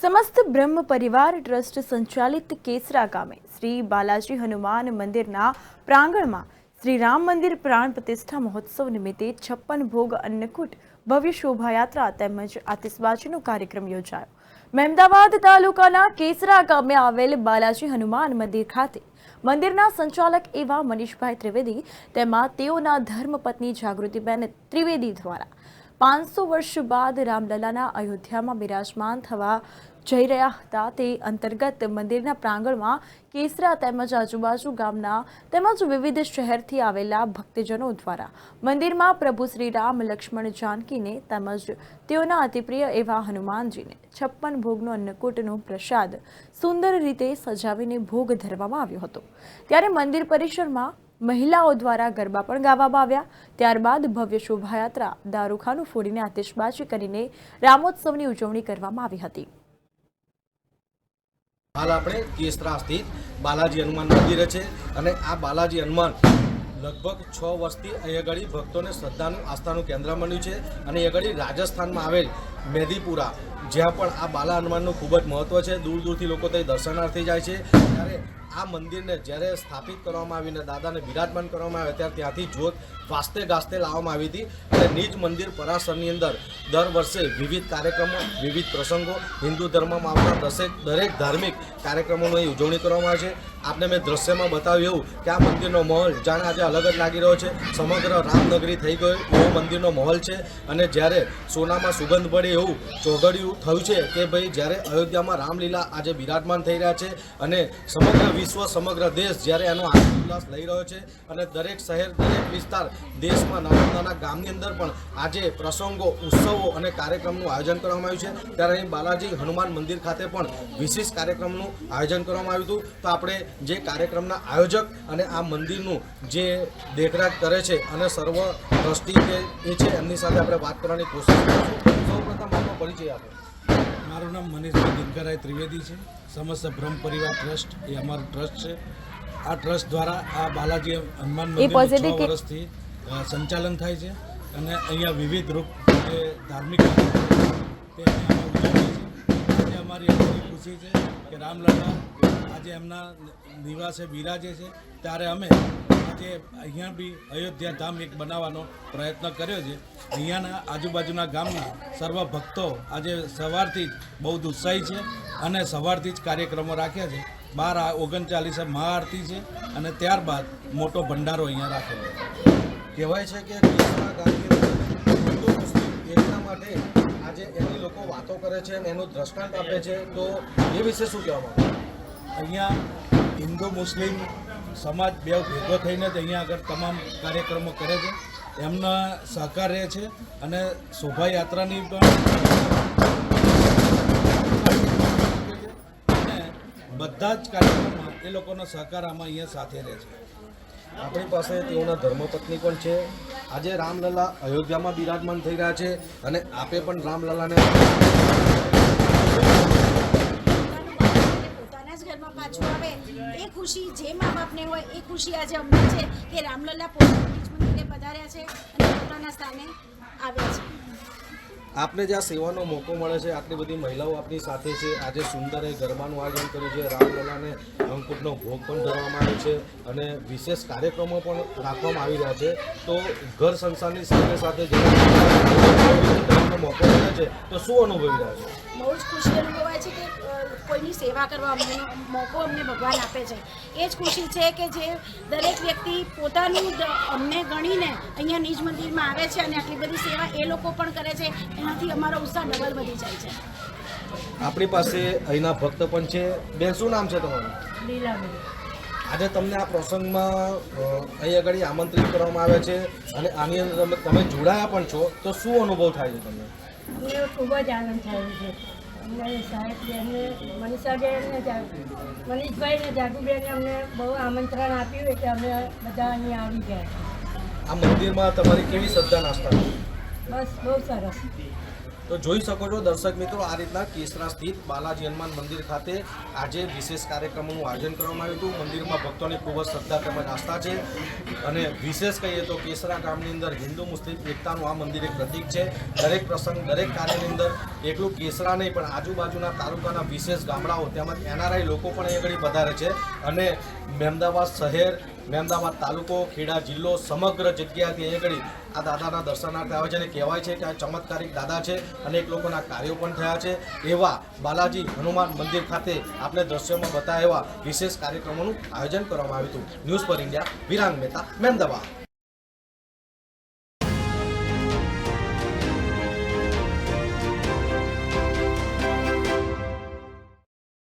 સમસ્ત બ્રહ્મ પરિવાર ટ્રસ્ટ સંચાલિત કેસરા ગામે શ્રી બાલાજી હનુમાન મંદિરના પ્રાંગણમાં શ્રી રામ મંદિર પ્રાણ પ્રતિષ્ઠા મહોત્સવ નિમિત્તે છપ્પન ભોગ અન્નકૂટ ભવ્ય શોભાયાત્રા તેમજ આતિશબાજીનો કાર્યક્રમ યોજાયો. મહેમદાવાદ તાલુકાના કેસરા ગામે આવેલ બાલાજી હનુમાન મંદિર ખાતે મંદિરના સંચાલક એવા મનીષભાઈ ત્રિવેદી તેમાં તેઓના ધર્મપત્ની જાગૃતિબેન ત્રિવેદી દ્વારા પાંચસો વર્ષ બાદ રામલલાના અયોધ્યામાં બિરાજમાન થવા જઈ રહ્યા હતા. તે અંતર્ગત મંદિરના પ્રાંગણમાં કેસરા તેમજ આજુબાજુ ગામના તેમજ વિવિધ શહેરથી આવેલા ભક્તજનો દ્વારા મંદિરમાં પ્રભુ શ્રી રામ, લક્ષ્મણ જાનકીને તેમજ તેઓના અતિપ્રિય એવા હનુમાનજીને છપ્પન ભોગનો અન્નકૂટનો પ્રસાદ સુંદર રીતે સજાવીને ભોગ ધરવામાં આવ્યો હતો. ત્યારે મંદિર પરિસરમાં મહિલાઓ દ્વારા ગરબા પણ ગાવામાં આવ્યા. ત્યારબાદ ભવ્ય શોભાયાત્રા દારૂખાનું ફોડીને આતિશબાજી કરીને રામોત્સવની ઉજવણી કરવામાં આવી હતી. હાલ આપણે કેસરા સ્થિત બાલાજી હનુમાન મંદિરે છે અને આ બાલાજી હનુમાન લગભગ છ વર્ષથી અહીં આગળ ભક્તોને શ્રદ્ધાનું આસ્થાનું કેન્દ્ર બન્યું છે અને અહીં આગળ રાજસ્થાનમાં આવેલ મેદીપુરા જ્યાં પણ આ બાલા હનુમાનનું ખૂબ જ મહત્ત્વ છે. દૂર દૂરથી લોકો ત્યાં દર્શનાર્થે જાય છે. ત્યારે આ મંદિરને જ્યારે સ્થાપિત કરવામાં આવીને દાદાને બિરાજમાન કરવામાં આવે ત્યારે ત્યાંથી જોત વાસ્તે ગાસ્તે લાવવામાં આવી હતી. અને નિજ મંદિર પરાસરની અંદર દર વર્ષે વિવિધ કાર્યક્રમો, વિવિધ પ્રસંગો, હિન્દુ ધર્મમાં આવતા દરેક દરેક ધાર્મિક કાર્યક્રમોની ઉજવણી કરવામાં આવે છે. આપને મેં દ્રશ્યમાં બતાવ્યું એવું કે આ મંદિરનો માહોલ જાણે આજે અલગ જ લાગી રહ્યો છે. સમગ્ર રામનગરી થઈ ગયો એવો મંદિરનો માહોલ છે. અને જ્યારે સોનામાં સુગંધ પડે એવું ચોઘડિયું થયું છે કે ભાઈ જ્યારે અયોધ્યામાં રામલીલા આજે બિરાજમાન થઈ રહ્યા છે અને સમગ્ર વિશ્વ, સમગ્ર દેશ જ્યારે એનો ઉલ્લાસ લઈ રહ્યો છે અને દરેક શહેર, દરેક વિસ્તાર દેશમાં નાના નાના ગામની અંદર પણ આજે પ્રસંગો, ઉત્સવો અને કાર્યક્રમનું આયોજન કરવામાં આવ્યું છે. ત્યારે અહીં બાલાજી હનુમાન મંદિર ખાતે પણ વિશેષ કાર્યક્રમનું આયોજન કરવામાં આવ્યું હતું. તો આપણે જે કાર્યક્રમના આયોજક અને આ મંદિરનું જે દેખરેખ કરે છે અને સર્વ ટ્રસ્ટી જે એ છે, એમની સાથે આપણે વાત કરવાની કોશિશ કરીશું. સૌપ્રથમ આપણો પરિચય આપો. મારું નામ મનીષભાઈ દિનકરાય ત્રિવેદી છે. સમસ્ત બ્રહ્મ પરિવાર ટ્રસ્ટ એ અમારું ટ્રસ્ટ છે. આ ટ્રસ્ટ દ્વારા આ બાલાજી હનુમાન મંદિર છ વર્ષથી સંચાલન થાય છે અને અહીંયા વિવિધ રૂપ જે ધાર્મિક તે આજે અમારી એટલી ખુશી છે કે રામલલા આજે એમના નિવાસે બિરાજે છે. ત્યારે અમે આજે અહીંયા બી અયોધ્યા ધામ એક બનાવવાનો પ્રયત્ન કર્યો છે. અહીંયાના આજુબાજુના ગામના સર્વ ભક્તો આજે સવારથી જ બહુ જ ઉત્સાહી છે અને સવારથી જ કાર્યક્રમો રાખ્યા છે. બાર ઓગણચાલીસે મહાઆરતી છે અને ત્યારબાદ મોટો ભંડારો અહીંયા રાખેલો છે. કહેવાય છે કે હિન્દુ મુસ્લિમ એકતા માટે આજે એની લોકો વાતો કરે છે અને એનું દ્રષ્ટાંત આપે છે. તો એ વિશે શું કહેવામાં અહીંયા હિન્દુ મુસ્લિમ સમાજ બે ભેગો થઈને જ અહીંયા આગળ તમામ કાર્યક્રમો કરે છે. એમના સહકાર રહે છે અને શોભાયાત્રાની પણ બધા જ કાર્યક્રમમાં એ લોકોનો સહકાર આમાં અહીંયા સાથે રહે છે. આપણી પાસે તેઓના ધર્મપત્ની પણ છે. આજે રામલલા અયોધ્યામાં બિરાજમાન થઈ રહ્યા છે અને આપે પણ રામલલાને પોતાના જ ઘરમાં પાછું આવે એ ખુશી જે મા બાપને હોય એ ખુશી આજે અમને છે કે રામલલ્લા પોતાના નિજ મંદિરે પધાર્યા છે અને પોતાના સ્થાને આવ્યા છે. આપને જ્યાં સેવાનો મોકો મળે છે, આટલી બધી મહિલાઓ આપની સાથે છે, આજે સુંદર એ ગરબાનું આયોજન કર્યું છે રામલલાને અંકુટનો ભોગ પણ ધરવામાં આવ્યો છે અને વિશેષ કાર્યક્રમો પણ રાખવામાં આવી રહ્યા છે. તો ઘર સંસારની સાથે સાથે મોકો મળે છે. તો શું અનુભવી રહ્યા છે? બહુ જ ખુશી અનુભવાય છે કે કોઈની સેવા કરવા અમને મોકો અમને ભગવાન આપે છે. એ જ ખુશી છે કે જે દરેક વ્યક્તિ પોતાનું અમને ગણીને અહીંયા નિજ મંદિરમાં આવે છે અને આટલી બધી સેવા એ લોકો પણ કરે છે. એનાથી અમારો ઉત્સાહ ડબલ વધી જાય છે. આપણી પાસે અહીંના ભક્ત પણ છે. બેન શું નામ છે તમારું? આજે તમને આ પ્રસંગમાં અહીં આગળ આમંત્રિત કરવામાં આવે છે અને આની અંદર તમે તમે જોડાયા પણ છો તો શું અનુભવ થાય છે તમને? ખૂબ જ આનંદ થયો છે. અમને સાહેબને મનીષાબેન ને જા- મનીષભાઈ ને જાગુબેને અમને બહુ આમંત્રણ આપ્યું એટલે અમે બધા અહીંયા આવી ગયા. આ મંદિરમાં તમારી કેવી શ્રદ્ધા નાસ્તા? બસ બહુ સરસ. તો જોઈ શકો છો દર્શક મિત્રો, આ રીતના કેસરા સ્થિત બાલાજી હનુમાન મંદિર ખાતે આજે વિશેષ કાર્યક્રમોનું આયોજન કરવામાં આવ્યું હતું. મંદિરમાં ભક્તોની ખૂબ જ શ્રદ્ધા તેમજ આસ્થા છે. અને વિશેષ કહીએ તો કેસરા ગામની અંદર હિન્દુ, મુસ્લિમ, એકતાનું આ મંદિર એક પ્રતીક છે. દરેક પ્રસંગ, દરેક કાર્યની અંદર એકલું કેસરા નહીં, પણ આજુબાજુના તાલુકાના વિશેષ ગામડાઓ તેમજ એનઆરઆઈ લોકો પણ અહીં આગળ વધારે છે. અને મહેમદાવાદ શહેર મહેમદાવાદ તાલુકો, ખેડા જિલ્લો, સમગ્ર જગ્યાથી નીકળી આ દાદાના દર્શનાર્થે આવે છે અને કહેવાય છે કે આ ચમત્કારિક દાદા છે અનેક લોકોના કાર્યો પણ થયા છે. એવા બાલાજી હનુમાન મંદિર ખાતે આપણે દ્રશ્યોમાં બતાવ્યા એવા વિશેષ કાર્યક્રમોનું આયોજન કરવામાં આવ્યું હતું. ન્યૂઝ પર ઇન્ડિયા, વિરાંગ મહેતા મહેમદાવાદ